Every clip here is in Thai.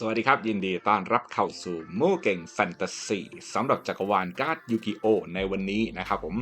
สวัสดีครับ ยินดีต้อนรับเข้าสู่มู่เก่งแฟนตาซีสำหรับจักรวาลการ์ดยูกิโอในวันนี้นะครับผม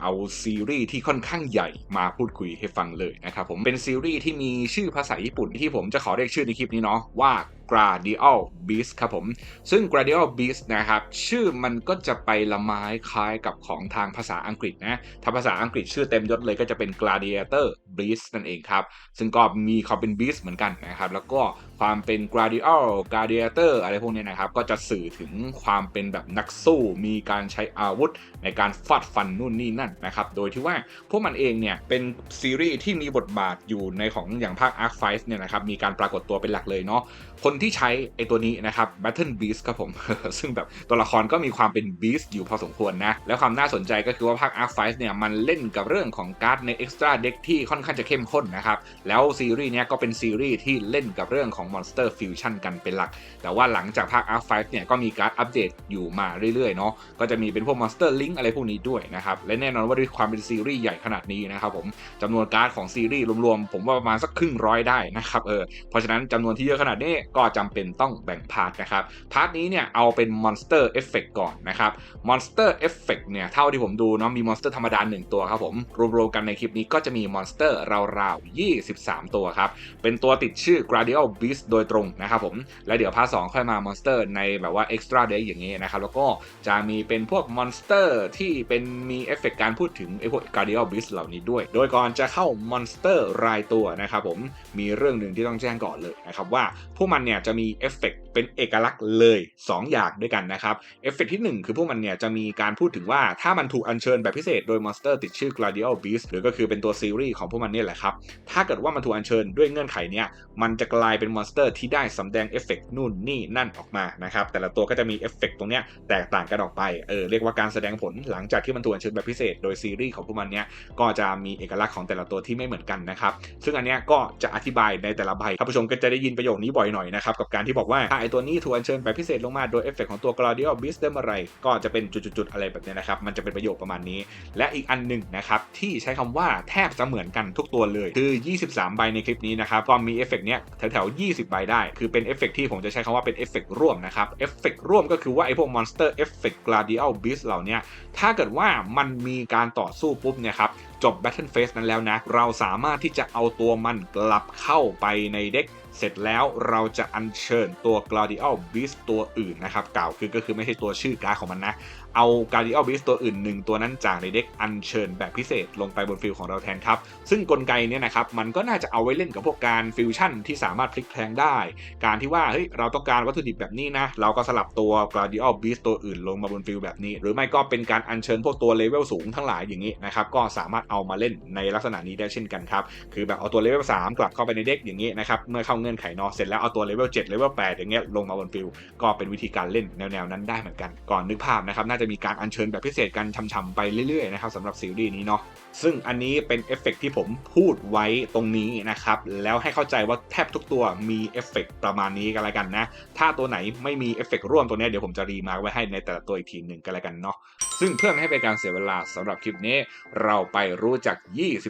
เอาซีรีส์ที่ค่อนข้างใหญ่มาพูดคุยให้ฟังเลยนะครับผมเป็นซีรีส์ที่มีชื่อภาษาญี่ปุ่นที่ผมจะขอเรียกชื่อในคลิปนี้เนาะว่า Gradial Beast ครับผม ซึ่ง Gradial Beast นะครับ ชื่อมันก็จะไปละไม้คล้ายกับของทางภาษาอังกฤษนะ ถ้าภาษาอังกฤษชื่อเต็มยศเลยก็จะเป็น Gladiator Beast นั่นเองครับ ซึ่งก็มีความเป็น Beast เหมือนกันนะครับ แล้วก็ความเป็น Gradial Gladiator อะไรพวกนี้นะครับ ก็จะสื่อถึงความเป็นแบบนักสู้ มีการใช้อาวุธในการฟาดฟันนู่นนี่นั่นนะครับ โดยที่ว่าพวกมันเองเนี่ยเป็นซีรีส์ที่มีบทบาทอยู่ในของอย่างภาค Arc 5เนี่ยนะครับ มีการปรากฏตัวเป็นหลักเลยเนาะ คนที่ใช้ไอตัวนี้นะครับ Battle Beast ครับผม ซึ่งแบบตัวละครก็มีความเป็น Beast อยู่พอสมควรนะ แล้วความน่าสนใจก็คือว่าภาค Arc 5เนี่ยมันเล่นกับเรื่องของการ์ดใน Extra Deck ที่ค่อนข้างจะเข้มข้นนะครับ แล้วซีรีส์เนี้ยก็เป็นซีรีส์ที่เล่นกับเรื่องของ Monster Fusion กันเป็นหลัก แต่ว่าหลังจากภาค R5 เนี่ยก็มีการอัปเดตอยู่มาเรื่อยๆเนาะก็จะมีเป็นพวก Monster Link อะไรพวกนี้ด้วยนะครับ และแน่นอนว่าด้วยความเป็นซีรีส์ใหญ่ขนาดนี้นะครับผมจำนวนการ์ดของซีรีส์รวมๆ ผมว่าประมาณสักครึ่งร้อยได้นะครับเออเพราะฉะนั้นจำนวนที่เยอะขนาดนี้ก็จำเป็นต้องแบ่งพาร์ทนะครับพาร์ทนี้เนี่ยเอาเป็น Monster Effect ก่อนนะครับ Monster Effect เนี่ยเท่าที่ผมดูเนาะมี Monster ธรรมดา1ตัวครับผมรวมๆกันในคลิปนี้ก็จะมี Monster ราวๆ 23 ตัวครับ เป็นตัวติดชื่อ Gradial Beast โดยตรงนะครับผมและเดี๋ยวพาร์ท2ค่อยมา Monster ในแบบว่า Extra Day อย่างนี้นะครับ แล้วก็จะมีเป็นพวก Monster ที่เป็นมีเอฟเฟกการพูดถึงไอ้พวก Guardian Beast เหล่านี้ด้วย โดยก่อนจะเข้า Monster รายตัวนะครับผมมีเรื่องหนึ่งที่ต้องแจ้งก่อนเลยนะครับว่าพวกมันเนี่ยจะมีเอฟเฟกเป็นเอกลักษณ์เลย 2 อย่างด้วยกันนะครับเอฟเฟกที่ 1 คือพวกมันเนี่ยจะมีการพูดถึงว่าถ้ามันถูกอัญเชิญแบบพิเศษโดย Monster ติดชื่อ Gladial Beast หรือก็คือเป็นตัวซีรีส์ของพวกมันนี่แหละครับ ถ้าเกิดว่ามันถูกอัญเชิญด้วยเงื่อนไขเนี่ยมันจะกลายเป็นมอนสเตอร์ที่ได้สำแดงเอฟเฟกนู่นนี่นั่นออกมานะครับแต่ละตัวก็จะมีเอฟเฟกตรงเนี้ยแตกต่างกันออกไปเออเรียกว่าการแสดงผลหลังจากที่มันถูกอัญเชิญแบบพิเศษ โดยซีรีส์ของพวกมันเนี่ยก็จะมีเอกลักษณ์ของแต่ละตัวที่ไม่เหมือนกันนะครับซึ่งอันเนี้ยก็จะอธิบายในแต่ละใบท่านผู้ชมก็จะได้ยินประโยคนี้บ่อยหน่อยนะครับกับการที่บอกว่าถ้าไอตัวนี้ถูกอัญเชิญแบบพิเศษลงมาโดยเอฟเฟกของตัว Gladial Beast ได้เมื่อไรก็จะเป็นจุดๆอะไรแบบเนี้ยนะครับมันจะเป็นประโยคประมาณนี้ และอีกอันหนึ่งนะครับที่ใช้คำว่าแทบจะเหมือนกันทุกตัวเลยคือ 23 ใบในคลิปนี้นะครับก็มีเอฟเฟกเนี้ยแถวๆ20 ใบได้ คือเป็นเอฟเฟกที่ผมจะใช้คำว่าเป็นเอฟเฟกร่วมนะครับเอฟเฟกร่วมก็คือว่าไอพวกมอนสเตอร์เอฟเฟกกลาดิเอลบิสเหล่านี้ถ้าเกิดว่ามันมีการต่อสู้ปุ๊บเนี่ยครับจบ Battle Phase นั้นแล้วนะ เราสามารถที่จะเอาตัวมันกลับเข้าไปในเด็ก เสร็จแล้วเราจะอัญเชิญตัว Gladial Beast ตัวอื่นนะครับกล่าวคือก็คือไม่ใช่ตัวชื่อการ์ดของมันนะเอา Guardian Beast ตัวอื่นหนึ่งตัวนั้นจากในเด็กอัญเชิญแบบพิเศษลงไปบนฟิลของเราแทนครับ ซึ่งกลไกเนี่ยนะครับมันก็น่าจะเอาไว้เล่นกับพวกการฟิวชั่นที่สามารถพลิกแพลงได้ การที่ว่าเฮ้ยเราต้องการวัตถุดิบแบบนี้นะ เราก็สลับตัว Guardian Beast ตัวอื่นลงมาบนฟิลแบบนี้ หรือไม่ก็เป็นการอัญเชิญพวกตัวเลเวลสูงทั้งหลายอย่างนี้นะครับก็สามารถเอามาเล่นในลักษณะนี้ได้เช่นกันครับคือแบบเอาตัวเลเวล3กลับเข้าไปในเด็กอย่างนี้นะครับเมื่อเข้าเงื่อนไขนอเสร็จแล้วเอาตัวเลเวล7เลเวล8อย่างเงี้ยลงมาบนฟิลก็เป็นวิธีการเล่นแนวๆนั้นได้เหมือนกันก่อนนึกภาพนะครับน่าจะมีการอัญเชิญแบบพิเศษกันช่ำๆไปเรื่อยๆนะครับสำหรับซีรีส์นี้เนาะซึ่งอันนี้เป็นเอฟเฟกที่ผมพูดไว้ตรงนี้นะครับ แล้วให้เข้าใจว่าแทบทุกตัวมีเอฟเฟกประมาณนี้กันแล้วกันนะ ถ้าตัวไหนไม่มีเอฟเฟกร่วมตัวนี้เดี๋ยวผมจะรีมาไว้ให้ในแต่ละตัวอีกทีหนึ่งกันแล้วกันเนาะซึ่งเพื่อไม่ให้เป็นการเสียเวลาสำหรับคลิปนี้ เราไปรู้จัก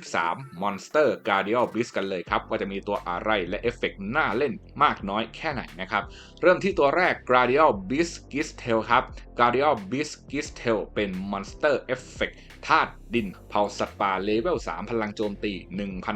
23 Monster Guardian Beast กันเลยครับ ว่าจะมีตัวอะไรและเอฟเฟกต์น่าเล่นมากน้อยแค่ไหนนะครับ เริ่มที่ตัวแรก Guardian Beast Gistel ครับ Guardian Beast Gistel เป็น Monster Effect ธาตุดินเผาสัตว์ป่าเลเวล 3 พลังโจมตี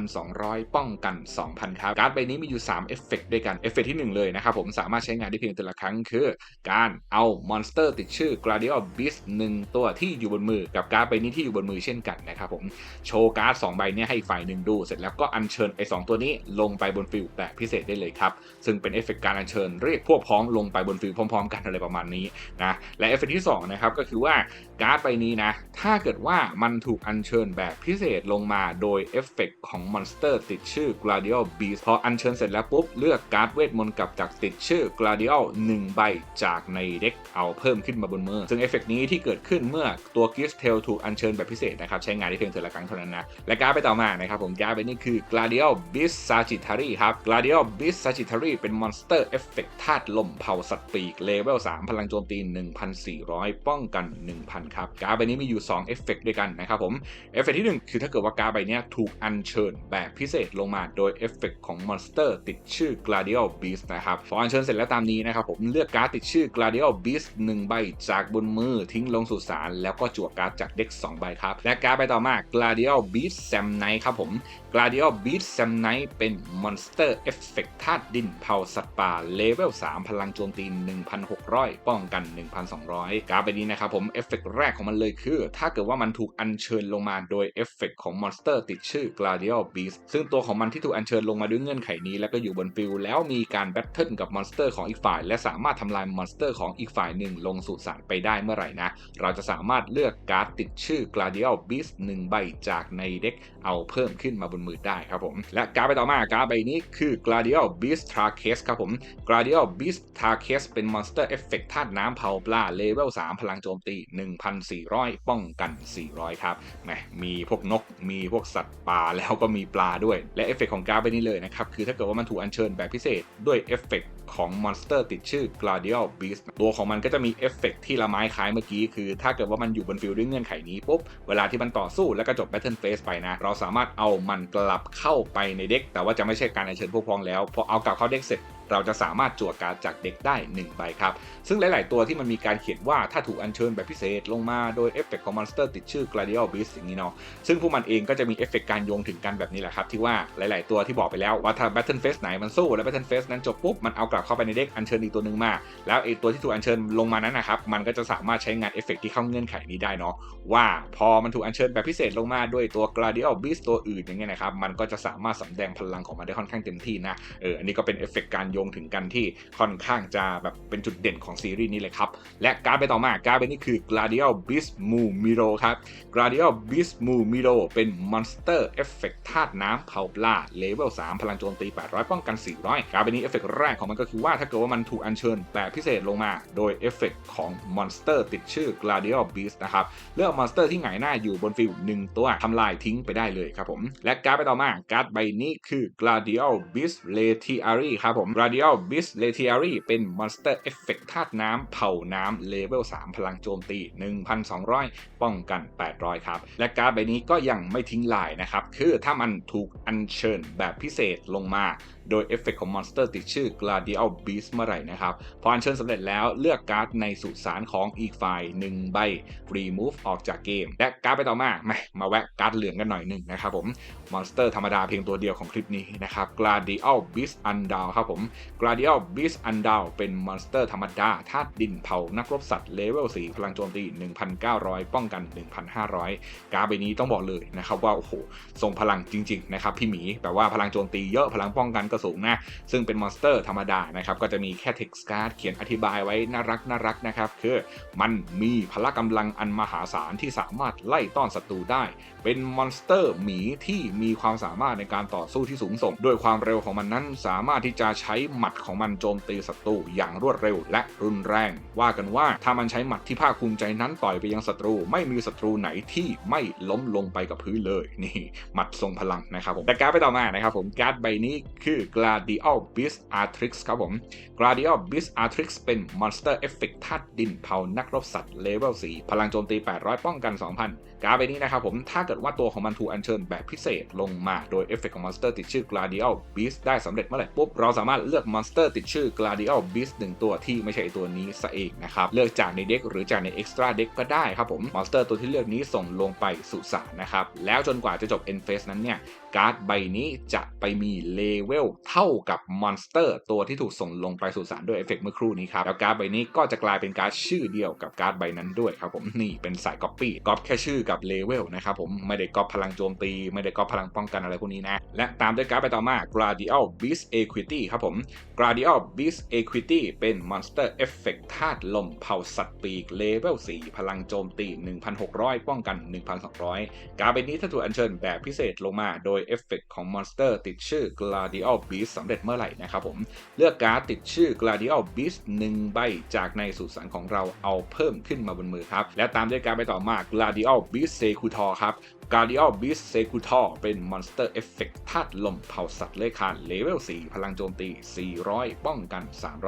1,200 ป้องกัน 2,000 ครับ การ์ดใบนี้มีอยู่ 3 เอฟเฟกด้วยกัน เอฟเฟกที่ 1 เลยนะครับผมสามารถใช้งานได้เพียงแต่ละครั้งคือ การเอามอนสเตอร์ติดชื่อ Gladial Beast 1 ตัวที่อยู่บนมือกับการ์ดใบนี้ที่อยู่บนมือเช่นกันนะครับผมโชว์การ์ด2ใบนี้ให้ฝ่ายหนึ่งดู เสร็จแล้วก็อัญเชิญไอ้2ตัวนี้ลงไปบนฟิลแบบพิเศษได้เลยครับซึ่งเป็นเอฟเฟกการอัญเชิญเรียกพวกพ้องลงไปบนฟิลพร้อม ๆ กันอะไรประมาณนี้นะและเอฟเฟกที่2นะครับก็คือว่าการ์ดใบนี้นะถ้าเกิดว่าามันถูกอัญเชิญแบบพิเศษลงมาโดยเอฟเฟกของมอนสเตอร์ติดชื่อ Gladial Beast พออัญเชิญเสร็จแล้วปุ๊บ เลือกการ์ดเวทมนต์กลับจากติดชื่อ Gladial 1 ใบจากในเด็กเอาเพิ่มขึ้นมาบนมือ ซึ่งเอฟเฟกนี้ที่เกิดขึ้นเมื่อตัว g i f t t a l ถูกอัญเชิญแบบพิเศษนะครับ ใช้งานได้เพียงเท่าละครั้งเท่านั้นนะ และการ์ดไปต่อมานะครับผมการ์ดไปนี่คือ Gladial Beast Sagittari ครับ Gladial Beast Sagittari เป็นมอนสเตอร์เอฟเฟกธาตุลมเผาสัตว์ปีกเลเวล3พลังโจมตี400 ป้องกัน 1,000 ครับการ์ดใบนี้มีอยู่2เอฟเฟกด้วยกันนะครับผม เอฟเฟกที่ 1 คือถ้าเกิดว่าการ์ดใบนี้ถูกอัญเชิญแบบพิเศษลงมาโดยเอฟเฟกของมอนสเตอร์ติดชื่อ Gladial Beast นะครับ พออัญเชิญเสร็จแล้วตามนี้นะครับผมเลือกการ์ดติดชื่อ Gladial Beast 1 ใบจากบนมือทิ้งลงสู่สารแล้วก็จั่วการ์ดจากเด็ก 2 ใบครับ และการ์ดใบต่อมา Gladial Beast Sam Knight ครับผม Gladial Beast Sam Knight เป็นมอนสเตอร์เอฟเฟกธาตุดินเผาสัตว์ป่าเลเวล 3 พลังโจมตี 1,600 ป้องกัน 1,200 การ์ดใบนี้นะครับผมเอฟเฟกแรกของมันเลยคือ ถ้าเกิดว่ามันถูกอัญเชิญลงมาโดยเอฟเฟกของมอนสเตอร์ติดชื่อ Gladial Beast ซึ่งตัวของมันที่ถูกอัญเชิญลงมาด้วยเงื่อนไขนี้ แล้วก็อยู่บนฟิลแล้วมีการแบทเทิลกับมอนสเตอร์ของอีกฝ่าย และสามารถทำลายมอนสเตอร์ของอีกฝ่ายหนึ่งลงสู่สารไปได้เมื่อไหร่นะ เราจะสามารถเลือกการ์ดติดชื่อ Gladial Beast 1ใบจากในเด็กเอาเพิ่มขึ้นมาบนมือได้ครับผม และการ์ดใบต่อมาการ์ดใบนี้คือ Gladial Beast Traces ครับผม Gladial Beast Traces เป็นมอนสเตอร์เอฟเฟกต์ธาตุน้ำเผาปลาเลเวล3พลังโจมตี 1,400 ป้องกัน400 ครับแหมมีพวกนก มีพวกสัตว์ป่าแล้วก็มีปลาด้วย และเอฟเฟกของการ์ดใบนี้เลยนะครับ คือถ้าเกิดว่ามันถูกอัญเชิญแบบพิเศษด้วยเอฟเฟกของมอนสเตอร์ติดชื่อ Gladial Beast ตัวของมันก็จะมีเอฟเฟกที่ละไม้คล้ายเมื่อกี้ คือถ้าเกิดว่ามันอยู่บนฟิลด้วยเงื่อนไขนี้ปุ๊บ เวลาที่มันต่อสู้แล้วก็จบ Battle Phase ไปนะ เราสามารถเอามันกลับเข้าไปในเด็ก แต่ว่าจะไม่ใช่การอัญเชิญพวกพ้องแล้ว พอเอากลับเข้าเด็กเสร็จ เราจะสามารถจั่วการ์ดจากเด็กได้ 1 ใบครับ ซึ่งหลาย ๆ ตัวที่มันมีการเขียนว่าถ้าถูกอัญเชิญแบบพิเศษลงมาโดยเอฟเฟกของมอนสเตอร์ติดชื่อ Gladial Beast อย่างนี้เนาะ ซึ่งพวกมันเองก็จะมีเอฟเฟกการโยงถึงกันแบบนี้แหละครับที่ว่าหลาย ๆ ตัวที่บอกไปแล้วว่าถ้า Battle Phase ไหนมันสู้แล้ว Battle Phase นั้นจบปุ๊บมันเอากลับเข้าไปในเด็กอัญเชิญอีกตัวหนึ่งมา แล้วไอตัวที่ถูกอัญเชิญลงมานั้นนะครับมันก็จะสามารถใช้งานเอฟเฟกที่เข้าเงื่อนไขนี้ได้เนาะว่าพอมันถูกอัญเชิญแบบพิเศษลงมาด้วยตัว Gladial Beast ตัวอื่นอย่างเงี้ยนะครับมันก็จะสามารถสำแดงพลังของมันได้ค่อนข้างเต็มที่นะเอออันนี้ก็เป็นเอฟเฟกการโยงถึงกันที่ค่อนข้างจะแบบเป็นจุดเด่นของซีรีส์นี้เลยครับ และการ์ดไปต่อมาการ์ดไปนี่คือ Gladial Beast Mu Miro ครับ Gladial Beast Mu Miro เป็นมอนสเตอร์เอฟเฟกธาตุน้ำเผาปลาเลเวล3พลังโจมตี 800 ป้องกัน 400 การ์ดไปนี้เอฟเฟกแรกของมันก็คือว่าถ้าเกิดว่ามันถูกอัญเชิญแบบพิเศษลงมา โดยเอฟเฟกของมอนสเตอร์ติดชื่อ Gladial Beast นะครับเลือกมอนสเตอร์ที่หงายหน้าอยู่บนฟิลหนึ่งตัวทำลายทิ้งไปได้เลยครับผมและการ์ดไปต่อมาการ์ดใบนี้คือ Gladial Beast Letiari ครับผม Gladial Beast Letiari เป็นมอนสเตอร์เอฟเฟกธาตุน้ำเผาน้ำเลเวล 3 พลังโจมตี 1,200 ป้องกัน 800 ครับ และการ์ดใบนี้ก็ยังไม่ทิ้งลายนะครับ คือถ้ามันถูกอัญเชิญแบบพิเศษลงมา โดยเอฟเฟกของมอนสเตอร์ติดชื่อ Gladial Beast เมื่อไหร่นะครับ พออัญเชิญสำเร็จแล้วเลือกการ์ดในสุสานของอีกฝ่าย1ใบ remove ออกจากเกม และการ์ดไปต่อมามามาแวะการ์ดเหลืองกันหน่อยหนึ่งนะครับผมมอนสเตอร์ธรรมดาเพียงตัวเดียวของคลิปนี้นะครับ Gladial Beast Undown ครับผม Gladial Beast Undown เป็นมอนสเตอร์ธรรมดาธาตุดินเผา นักรบสัตว์เลเวล 4 พลังโจมตี 1,900 ป้องกัน 1,500 การ์ดใบนี้ต้องบอกเลยนะครับว่า โอ้โหทรงพลังจริง ๆ นะครับพี่หมีแปลว่าพลังโจมตีเยอะพลังป้องกันก็สูงนะ ซึ่งเป็นมอนสเตอร์ธรรมดานะครับก็จะมีแค่ text card เขียนอธิบายไว้น่ารักน่ารักนะครับคือมันมีพละกำลังอันมหาศาลที่สามารถไล่ต้อนศัตรูได้ เป็นมอนสเตอร์หมีที่มีความสามารถในการต่อสู้ที่สูงส่ง ด้วยความเร็วของมันนั้นสามารถที่จะใช้หมัดของมันโจมตีศัตรูอย่างรวดเร็วและรุนแรง ว่ากันว่าถ้ามันใช้หมัดที่ภาคภูมิใจนั้นต่อยไปยังศัตรู ไม่มีศัตรูไหนที่ไม่ล้มลงไปกับพื้นเลยนี่หมัดทรงพลังนะครับผมแต่การ์ดไปต่อมานะครับผมการ์ดใบนี้คือ Gladial Beast Artrix ครับผม Gladial Beast Artrix เป็นมอนสเตอร์เอฟเฟกธาตุดินเผานักรบสัตว์เลเวล4พลังโจมตี 800 ป้องกัน 2,000 การ์ดใบนี้นะครับผมถ้าเกิดว่าตัวของมันถูกอัญเชิญแบบพิเศษลงมาโดยเอฟเฟกของมอนสเตอร์ติดชื่อ Gladial Beast ได้สำเร็จเมื่อไหร่ปุ๊บ เราสามารถเลือกมอนสเตอร์ติดชื่อ Gladial Beast หนึ่งตัวที่ไม่ใช่ตัวนี้ซะเองนะครับ เลือกจากในเด็กหรือจากใน Extra Deck ก็ได้ครับผมมอนสเตอร์ตัวที่เลือกนี้ส่งลงไปสุสานนะครับแล้วจนกว่าจะจบ End Phase นั้นเนี่ย การ์ดใบนี้จะไปมีเลเวลเท่ากับมอนสเตอร์ตัวที่ถูกส่งลงไปสุสานด้วยเอฟเฟกเมื่อครู่นี้ครับ แล้วการ์ดใบนี้ก็จะกลายเป็นการ์ดชื่อเดียวกับการ์ดใบนั้นด้วยครับผมนี่เป็นสายก๊อปปี้ก๊อปแค่ชื่อกับเลเวลนะครับผมไม่ได้ก๊อปพลังโจมตี ไม่ได้ก๊อปพลังป้องกันอะไรพวกนี้นะ และตามด้วยการ์ดใบต่อมา Gladial Beast Equity ครับผม Gladial Beast Equity เป็นมอนสเตอร์เอฟเฟกธาตุลมเผาสัตว์ปีกเลเวล4พลังโจมตี 1,600 ป้องกัน 1,200 การ์ดใบนี้ถ้าถูกอัญเชิญแบบพิเศษลงมาโดยเอฟเฟกของมอนสเตอร์ติดชื่อ Gladial Beast สำเร็จเมื่อไหร่นะครับผม เลือกการ์ดติดชื่อ Gladial Beast 1 ใบจากในสุสานของเราเอาเพิ่มขึ้นมาบนมือครับ และตามด้วยการไปต่อมา Gladial Beast Secutor ครับ g a r d i a l Beast Secutor เป็นมอนสเตอร์เอฟเฟกธาตุลมเผาสัตว์เลื้อยคลานเลเวล 4 พลังโจมตี 400 ป้องกัน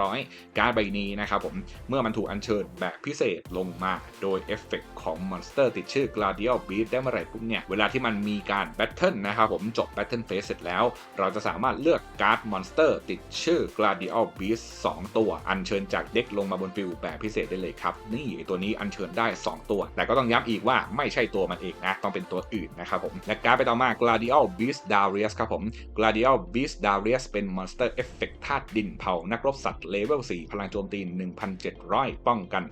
300 การใบนี้นะครับผม เมื่อมันถูกอัญเชิญแบบพิเศษลงมาโดยเอฟเฟกของมอนสเตอร์ติดชื่อ g a r d i a l Beast ได้เมื่อไหร่ปุ๊บเนี่ย เวลาที่มันมีการแบทเทิลนะครับผมจบแบทเทิลเฟสเสร็จแล้ว เราจะสามารถเลือกการ์ดมอนสเตอร์ติดชื่อ g a r d i a l Beast 2ตัวอัญเชิญจากเด็กลงมาบนฟิลแบบพิเศษได้เลยครับนี่ตัวนี้อัญเชิญได้ 2 ตัว แต่ก็ต้องย้ำอีกว่าไม่ใช่ตัวมันเองนะต้องเป็นตัวอื่นนะครับผม และการ์ดไปต่อมา Gladial Beast Darius ครับผม Gladial Beast Darius เป็นมอนสเตอร์เอฟเฟกธาตุดินเผา นักรบสัตว์เลเวล 4 พลังโจมตี 1,700 ป้องกัน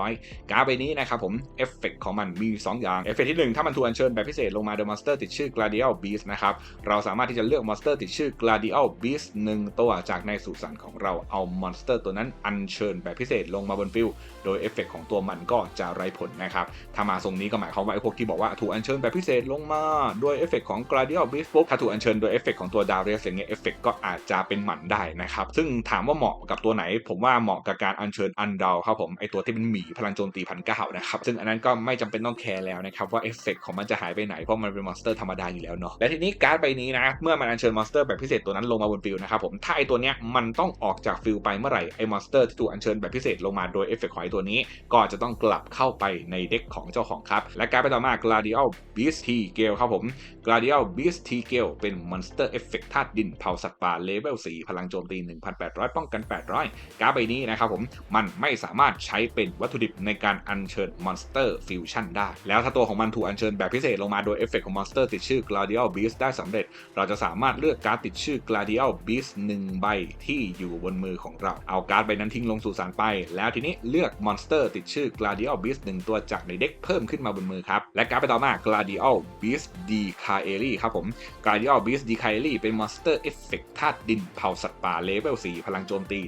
300 การ์ดใบนี้นะครับผม เอฟเฟกของมันมี 2 อย่าง เอฟเฟกที่ 1 ถ้ามันถูกอัญเชิญแบบพิเศษลงมาโดยมอนสเตอร์ติดชื่อ Gladial Beast นะครับ เราสามารถที่จะเลือกมอนสเตอร์ติดชื่อ Gladial Beast 1 ตัวจากในสุสานของเราเอามอนสเตอร์ตัวนั้นอัญเชิญแบบพิเศษลงมาบนฟิลโดยเอฟเฟกของตัวมันก็จะไร้ผลนะครับ ถ้ามาทรงนี้ก็หมายความว่าไอ้พวกที่บอกว่าถูกอัญเชิญแบบพิเศษลงมาด้วยเอฟเฟกของ Gladial Beast ปุ๊บถ้าถูกอัญเชิญโดยเอฟเฟกของตัว Darius อย่างเงี้ยเอฟเฟกก็อาจจะเป็นหมันได้นะครับ ซึ่งถามว่าเหมาะกับตัวไหน ผมว่าเหมาะกับการอัญเชิญอันดาวครับผมไอตัวที่เป็นหมีพลังโจมตีพันเก้านะครับซึ่งอันนั้นก็ไม่จำเป็นต้องแคร์แล้วนะครับว่าเอฟเฟกของมันจะหายไปไหนเพราะมันเป็นมอนสเตอร์ธรรมดาอยู่แล้วเนาะและทีนี้การ์ดใบนี้นะเมื่อมันอัญเชิญมอนสเตอร์แบบพิเศษตัวนั้นลงมาบนฟิลนะครับผมถ้าไอตัวเนี้ยมันต้องออกจากฟิลไปเมื่อไหร่ไอมอนสเตอร์ที่ถูกอัญเชิญแบบพิเศษลงมาโดยเอฟเฟกของไอตัวนี้ ก็จะต้องกลับเข้าไปในเด็กของเจ้าของครับและการ์ดไปต่อมา Gladial Beast T Gale ครับผม Gladial Beast T Gale เป็นมอนสเตอร์เอฟเฟกธาตุดินเผาสัตว์ป่าเลเวล4พลังโจมตี 1,800 ป้องกัน 800 การ์ดใบนี้นะครับผม มันไม่สามารถใช้เป็นวัตถุดิบในการอัญเชิญมอนสเตอร์ฟิวชั่นได้ แล้วถ้าตัวของมันถูกอัญเชิญแบบพิเศษลงมาโดยเอฟเฟกของมอนสเตอร์ติดชื่อ Gladial Beast ได้สำเร็จ เราจะสามารถเลือกการ์ดติดชื่อ Gladial Beast 1 ใบที่อยู่บนมือของเรา เอาการ์ดใบนั้นทิ้งลงสู่สารไป แล้วทีนี้เลือกมอนสเตอร์ติดชื่อ Gladial Beast 1 ตัวจากในเด็กเพิ่มขึ้นมาบนมือครับ และการ์ดไปต่อมา Gladial Beast D c a e l i ครับผม Gladial Beast D c a e l i เป็นมอนสเตอร์เอฟเฟกธาตุดินเผาสัตว์ป่าเลเวล4พลังโจมตี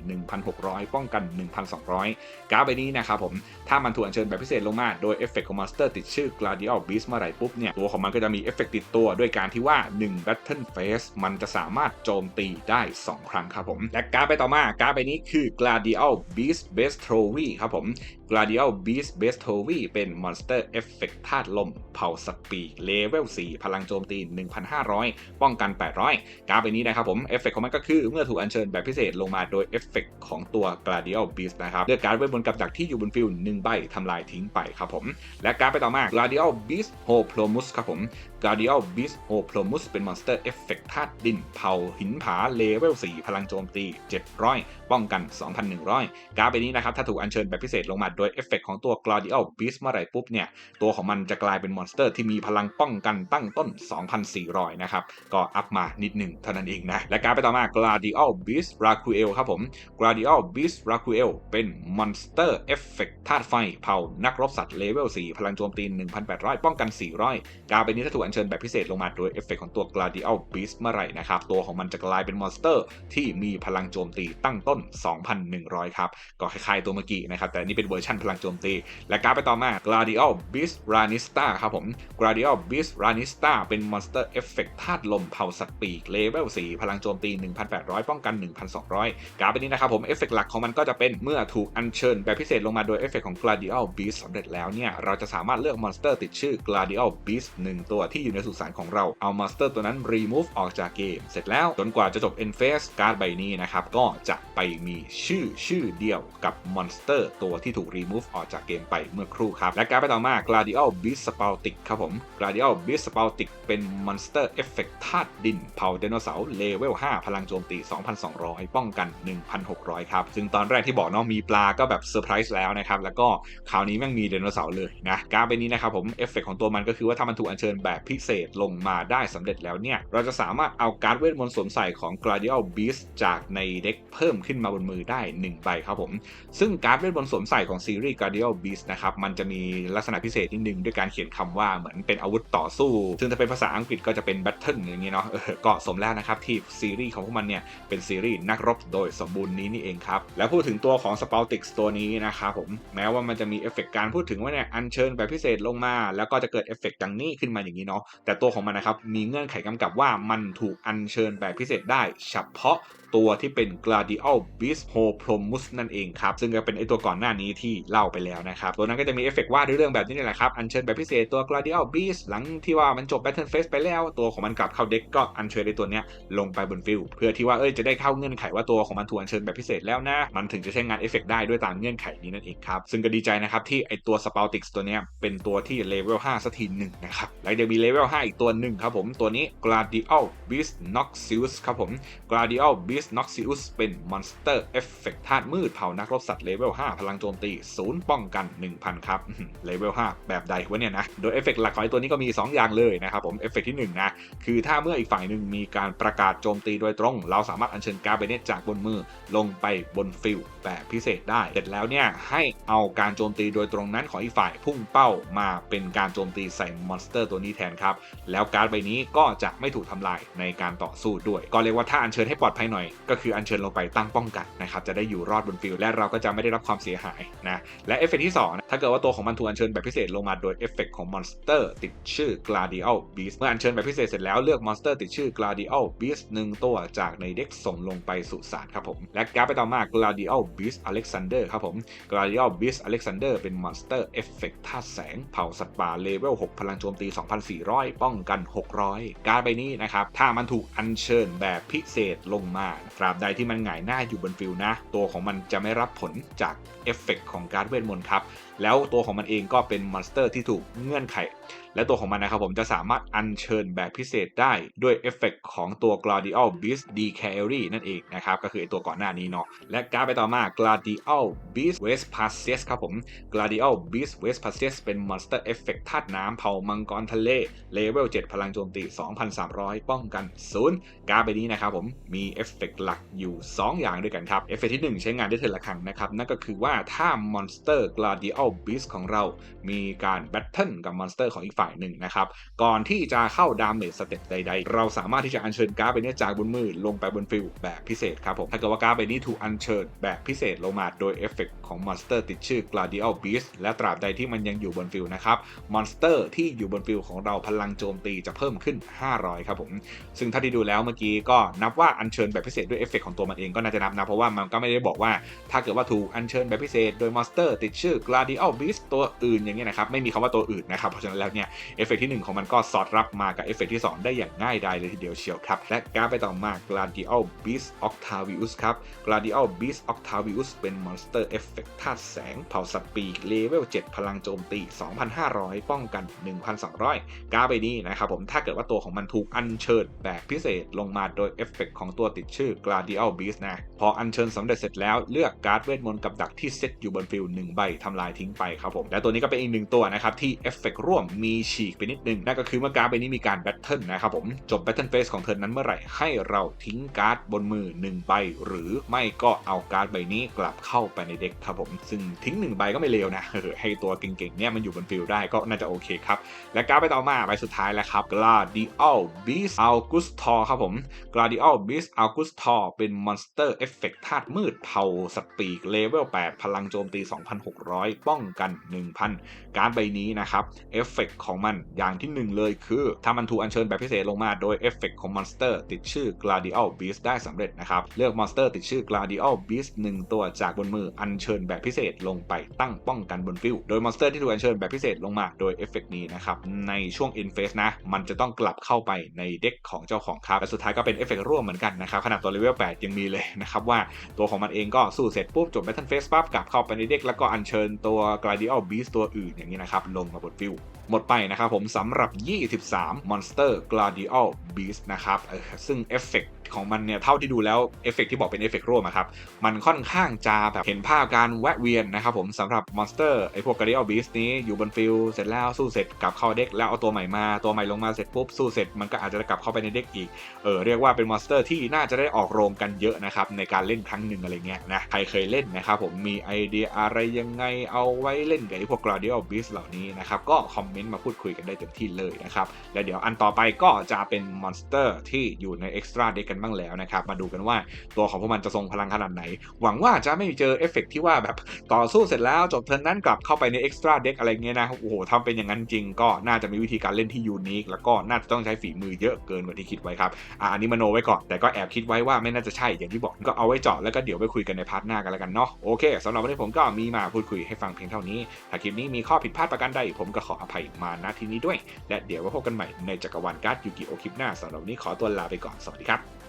1,600 ป้องกัน 1,200 การ์ดใบนี้นะครับผม ถ้ามันถูกอัญเชิญแบบพิเศษลงมา โดยเอฟเฟกของมอนสเตอร์ติดชื่อ Gladial Beast เมื่อไหร่ปุ๊บเนี่ย ตัวของมันก็จะมีเอฟเฟกติดตัวด้วยการที่ว่า 1 Battle Phase มันจะสามารถโจมตีได้ 2 ครั้งครับผม และการ์ดไปต่อมาการ์ดใบนี้คือ Gladial Beast Best t r o v y ครับผม Gladial Beast Best o v y เป็นมอนสเตอร์เอฟเฟกธาตุลม เผาสปีเลเวล 4 พลังโจมตี 1,500 ป้องกัน 800 การ์ดใบนี้นะครับผม เอฟเฟกของมันก็คือ เมื่อถูกอัญเชิญแบบพิเศษลงมาโดยเอฟเฟกของตัว Gladial Beast นะครับเลือกการ์ดเวทบนกับดักที่อยู่บนฟิล1ใบทำลายทิ้งไปครับผม และการ์ดไปต่อมา Gladial Beast Hoplomus ครับผม Gladial Beast Hoplomus เป็นมอนสเตอร์เอฟเฟกธาตุดิน เผาหินผาเลเวล 4 พลังโจมตี 700 ป้องกัน 2,100 การ์ดใบนี้นะครับถ้าถูกอัญเชิญแบบพิเศษลงมาโดยยเอฟเฟกของตัว Gladial Beast เมื่อไหร่ปุ๊บเนี่ยตัวของมันจะกลายเป็นมอนสเตอร์ที่มีพลังป้องกันตั้งต้น 2,400 นะครับ ก็อัพมานิดหนึ่งเท่านั้นเองนะ และการไปต่อมา Gladial Beast Raguel ครับผม Gladial Beast Raguel เป็นมอนสเตอร์เอฟเฟกธาตุไฟเผานักรบสัตว์เลเวล 4 พลังโจมตี 1,800 ป้องกัน 400 การ์ดใบนี้ถ้าถูกอัญเชิญแบบพิเศษลงมาโดยเอฟเฟกของตัว Gladial Beast เมื่อไหร่นะครับตัวของมันจะกลายเป็นมอนสเตอร์ที่มีพลังโจมตีตั้งต้น 2,100 ครับก็คล้ายๆตัวเมื่อกี้นะครับแต่นนี้เป็นเวอร์ชันพลังโจมตี และการ์ดไปต่อมา Gladial Beast Ranista ครับผม Gladial Beast Ranista เป็นมอนสเตอร์เอฟเฟกธาตุลมเผาสัตว์ปีกเลเวล4พลังโจมตี 1,800 ป้องกัน 1,200 การ์ดใบนี้นะครับผมเอฟเฟกหลักของมันก็จะเป็นเมื่อถูกอัญเชิญแบบพิเศษลงมาโดยเอฟเฟกของ Gladial Beast สำเร็จแล้วเนี่ยเราจะสามารถเลือกมอนสเตอร์ติดชื่อ Gladial Beast 1ตัวที่อยู่ในสุสานของเราเอามอนสเตอร์ตัวนั้น remove ออกจากเกม เสร็จแล้วจนกว่าจะจบ end phase การ์ดใบนี้นะครับก็จะไปมีชื่อชื่อเดียวกับมอนสเตอร์ตัวที่ถูก remove ออกจากเกมไปเมื่อครู่ครับ และการ์ดไปต่อมา Gladial Beast Spaltic ครับผม Gladial Beast Spaltic เป็นมอนสเตอร์เอฟเฟกธาตุดินเผาไดโนเสาร์เลเวล 5 พลังโจมตี 2,200 ป้องกัน 1,600 ครับ ซึ่งตอนแรกที่บอกเนาะมีปลาก็แบบเซอร์ไพรส์แล้วนะครับ แล้วก็คราวนี้แม่งมีไดโนเสาร์เลยนะการ์ดใบนี้นะครับผมเอฟเฟกของตัวมันก็คือว่าถ้ามันถูกอัญเชิญแบบพิเศษลงมาได้สำเร็จแล้วเนี่ย เราจะสามารถเอาการ์ดเวทมนต์สวมใส่ของ Gladial Beast จากในเด็กเพิ่มขึ้นมาบนมือได้ 1 ใบครับผม ซึ่งการ์ดเวทมนต์สวมใส่ของซีรีส์ Gladial Beast นะครับ มันจะมีลักษณะพิเศษนิดนึงด้วยการเขียนคำว่าเหมือนเป็นอาวุธต่อสู้ ซึ่งถ้าเป็นภาษาอังกฤษก็จะเป็น Battle อย่างเงี้เนาะเออก็สมแล้วนะครับที่ซีรีส์ของพวกมันเนี่ยเป็นซีรีส์นักรบโดยสมบูรณ์นี้นี่เองครับ แล้วพูดถึงตัวของ s p a l t i x ตัวนี้นะครับผมแม้ว่ามันจะมีเอฟเฟกการพูดถึงว่าเนี่ยอัญเชิญแบบพิเศษลงมา แล้วก็จะเกิดเอฟเฟกดังนี้ขึ้นมาอย่างนี้เนาะแต่ตัวของมันนะครับมีเงื่อนไขกำกับว่ามันถูกอัญเชิญแบบพิเศษได้ เฉพาะ ตัวที่เป็น Gladial Beast h o p r o m u s นั่นเองครับ ซึ่งก็เป็นไอตัวก่อนหน้านี้ที่เล่าไปแล้วนะครับ ตัวนั้นก็จะมีเอฟเฟกต์ว่าด้วยเรื่องแบบนี้นี่แหละครับ อัญเชิญแบบพิเศษตัว Gladial Beast หลังที่ว่ามันจบ Battle Phase ไปแล้ว ตัวของมันกลับเข้าเด็กก็อัญเชิญไอตัวเนี้ยลงไปบนฟิลเพื่อที่ว่าเอ้ยจะได้เข้าเงื่อนไขว่าตัวของมันถูกอัญเชิญแบบพิเศษแล้วนะมันถึงจะใช้งานเอฟเฟกต์ได้ด้วยตามเงื่อนไขนี้นั่นเองครับซึ่งก็ดีใจนะครับที่ไอตัว s p a l t i x ตัวเนี้ยเป็นตัวที่เลเวล5สักทีหนึ่งนะครับแล้วจะมีเลเวล5อีกตัวหนึ่งครับผมตัวนี้ Gladial Beast Noxius ครับผม Gladial Beast Noxious เป็นมอนสเตอร์เอฟเฟกต์ธาตุมืดเผานักรบสัตว์เลเวล 5 พลังโจมตี0ป้องกัน 1000 ครับ เลเวล 5 แบบใดวะเนี่ยนะ โดยเอฟเฟกต์หลักของไอตัวนี้ก็มี 2 อย่างเลยนะครับผม เอฟเฟกต์ที่ 1 นะ คือถ้าเมื่ออีกฝ่ายหนึ่งมีการประกาศโจมตีโดยตรง เราสามารถอัญเชิญการ์ดใบนี้จากบนมือลงไปบนฟิลด์แบบพิเศษได้ เสร็จแล้วเนี่ยให้เอาการโจมตีโดยตรงนั้นของอีกฝ่ายพุ่งเป้ามาเป็นการโจมตีใส่มอนสเตอร์ตัวนี้แทนครับ แล้วการ์ดใบนี้ก็จะไม่ถูกทำลายในการต่อสู้ด้วย ก็เรียกว่าถ้าอัญเชิญให้ปลอดภัยหน่อยก็คืออัญเชิญลงไปตั้งป้องกันนะครับจะได้อยู่รอดบนฟิลและเราก็จะไม่ได้รับความเสียหายนะและเอฟเฟกต์ที่2นะถ้าเกิดว่าตัวของมันถูกอัญเชิญแบบพิเศษลงมาโดยเอฟเฟกต์ของมอนสเตอร์ติดชื่อ Gladial Beast เมื่ออัญเชิญแบบพิเศษเสร็จแล้วเลือกมอนสเตอร์ติดชื่อ Gladial Beast หนึ่งตัวจากในเด็กส่งลงไปสุสานครับผมและการ์ดไปต่อมา Gladial Beast Alexander ครับผม Gladial Beast Alexander เป็นมอนสเตอร์เอฟเฟกต์ธาตุแสงเผาสัตว์ป่าเลเวล6พลังโจมตี 2,400 ป้องกัน 600 การ์ดใบนี้นะครับถ้ามันถูกอัญเชิญแบบพิเศษลงมาตราบใดที่มันหงายหน้าอยู่บนฟิลนะ ตัวของมันจะไม่รับผลจากเอฟเฟกต์ของการเวทมนต์ครับแล้วตัวของมันเองก็เป็นมอนสเตอร์ที่ถูกเงื่อนไข และตัวของมันนะครับผมจะสามารถอัญเชิญแบบพิเศษได้ด้วยเอฟเฟกต์ของตัว Gladial Beast d c a r y นั่นเองนะครับ ก็คือตัวก่อนหน้านี้เนาะและการ์ดไปต่อมา Gladial Beast Vespasius ครับผม Gladial Beast Vespasius เป็นมอนสเตอร์เอฟเฟกต์ธาตุน้ำเผามังกรทะเลเลเวล 7 พลังโจมตี 2,300 ป้องกัน0การ์ดใบนี้นะครับผมมีเอฟเฟกต์หลักอยู่ 2 อย่างด้วยกันครับเอฟเฟกต์ที่ 1 ใช้งานได้เทินละครั้งนะครับนั่นก็คือว่าถ้ามอนสเตอร์ Gladial Beast ของเรา มีการแบทเทิลกับมอนสเตอร์ของอีกฝ่ายหนึ่งนะครับ ก่อนที่จะเข้าดาเมจสเต็ปใดๆ เราสามารถที่จะอัญเชิญการ์ดใบนี้จากบนมือลงไปบนฟิลแบบพิเศษครับผม ถ้าเกิดว่าการ์ดใบนี้ถูกอัญเชิญแบบพิเศษลงมาโดยเอฟเฟกของมอนสเตอร์ติดชื่อ Gladial Beast และตราบใดที่มันยังอยู่บนฟิลนะครับ มอนสเตอร์ที่อยู่บนฟิลของเราพลังโจมตีจะเพิ่มขึ้น 500 ครับผม ซึ่งถ้าที่ดูแล้วเมื่อกี้ก็นับว่าอัญเชิญแบบพิเศษด้วยเอฟเฟกของตัวมันเองก็น่าจะนับนะเพราะว่ามันก็ไม่ได้บอกว่า ถ้าเกิดว่าถูกอัญเชิญแบบพิเศษโดยมอนสเตอร์ติดชื่อ Gladial Beast ตัวอื่นอย่างเงี้ยนะครับไม่มีคำว่าตัวอื่นนะครับเพราะฉะนั้นแล้วเนี่ยเอฟเฟกที่ 1 ของมันก็สอดรับมากับเอฟเฟกที่ 2 ได้อย่างง่ายดายเลยทีเดียวเชียวครับ และการไปต่อมา Gladial Beast Octavius ครับ Gladial Beast Octavius เป็นมอนสเตอร์เอฟเฟกธาตุแสงเผาสัตว์ปีกเลเวล 7 พลังโจมตี 2,500 ป้องกัน 1,200 การ์ดใบนี้นะครับผมถ้าเกิดว่าตัวของมันถูกอัญเชิญแบบพิเศษลงมาโดยเอฟเฟกของตัวติดชื่อ Gladial Beast นะพออัญเชิญสำเร็จเสร็จแล้วเลือกการ์ดเวทมนต์กับดักที่เซตอยู่บนฟิลหนึ่งใบทำลายทิ้งไปครับผมและตัวนี้ก็เป็นอีกหนึ่งตัวนะครับที่เอฟเฟกร่วมมีฉีกไปนิดนึงนั่นก็คือเมื่อการ์ดใบนี้มีการแบทเทิลนะครับผมจบแบทเทิลเฟสของเธอนั้นเมื่อไหร่ให้เราทิ้งการ์ดบนมือ1ใบหรือไม่ก็เอาการ์ดใบนี้กลับเข้าไปในเด็กครับผมซึ่งทิ้ง1ใบก็ไม่เลวนะเออให้ตัวเก่งๆเนี่ยมันอยู่บนฟิลได้ก็น่าจะโอเคครับและการ์ดไปต่อมาใบสุดท้ายแล้วครับ Gladial Beast Augustor ครับผม Gladial Beast Augustor เป็นมอนสเตอร์เอฟเฟกธาตุมืดเผาสปีกเลเวล8พลังโจมตี 2,600ป้องกัน 1,000 การ์ดใบนี้นะครับเอฟเฟกของมันอย่างที่ 1 เลยคือถ้ามันถูกอัญเชิญแบบพิเศษลงมาโดยเอฟเฟกของมอนสเตอร์ติดชื่อ Gladial Beast ได้สำเร็จนะครับ เลือกมอนสเตอร์ติดชื่อ Gladial Beast 1 ตัวจากบนมืออัญเชิญแบบพิเศษลงไปตั้งป้องกันบนฟิลโดยมอนสเตอร์ที่ถูกอัญเชิญแบบพิเศษลงมาโดยเอฟเฟกนี้นะครับในช่วง in phase นะ มันจะต้องกลับเข้าไปในเด็กของเจ้าของครับและสุดท้ายก็เป็นเอฟเฟกร่วมเหมือนกันนะครับขนาดตัวเลเวล8ยังมีเลยนะครับว่าตัวของมันเองก็สู้เสร็จปุ๊บจบ Battle Phase ปั๊บกลับเข้าไปในเด็กแล้วก็อัญเชิญตัว Gladial Beast ตัวอื่นอย่างนี้นะครับ ลงมาบนฟิลหมดไปนะครับผมสำหรับ 23 Monster Gladial Beast นะครับซึ่งเอฟเฟกของมันเนี่ยเท่าที่ดูแล้วเอฟเฟกที่บอกเป็นเอฟเฟกร่วมอะครับ มันค่อนข้างจะแบบเห็นภาพการแวะเวียนนะครับผมสำหรับมอนสเตอร์ไอพวก Gladial Beast นี้อยู่บนฟิลเสร็จแล้วสู้เสร็จกลับเข้าเด็กแล้วเอาตัวใหม่มาตัวใหม่ลงมาเสร็จปุ๊บสู้เสร็จมันก็อาจจะกลับเข้าไปในเด็กอีกเออเรียกว่าเป็นมอนสเตอร์ที่น่าจะได้ออกโรงกันเยอะนะครับในการเล่นครั้งหนึ่งอะไรเงี้ยนะใครเคยเล่นนะครับผมมีไอเดียอะไรยังไงเอาไว้เล่นกับไอพวก Gladial Beast เหล่านี้นะครับก็คอมเมเมนต์มาพูดคุยกันได้เต็มที่เลยนะครับ และเดี๋ยวอันต่อไปก็จะเป็นมอนสเตอร์ที่อยู่ในเอ็กซ์ตร้าเด็กกันบ้างแล้วนะครับ มาดูกันว่าตัวของพวกมันจะทรงพลังขนาดไหน หวังว่าจะไม่เจอเอฟเฟกต์ที่ว่าแบบต่อสู้เสร็จแล้วจบเทิร์นนั้นกลับเข้าไปในเอ็กซ์ตร้าเด็กอะไรเงี้ยนะโอ้โหทำเป็นอย่างนั้นจริงก็น่าจะมีวิธีการเล่นที่ยูนิคแล้วก็น่าจะต้องใช้ฝีมือเยอะเกินกว่าที่คิดไว้ครับอะอันนี้มโนไว้ก่อนแต่ก็แอบคิดไว้ว่าไม่น่าจะใช่อย่างที่บอกก็เอาไว้เจาะแล้วก็เดี๋ยวไปคุยกันในพาร์ทหน้ากันแล้วกันเนาะโอเคสำหรับวันนี้ผมก็มีมาพูดคุยให้ฟังเพียงเท่านี้ถ้าคลิปนี้มีข้อผิดพลาดประการใดผมก็ขออภัยมาณที่นี้ด้วย และเดี๋ยวไว้พบกันใหม่ในจักรวาลการ์ดยูกิโอคลิปหน้าสำหรับวันนี้ขอตัวลาไปก่อนสวัสดีครับ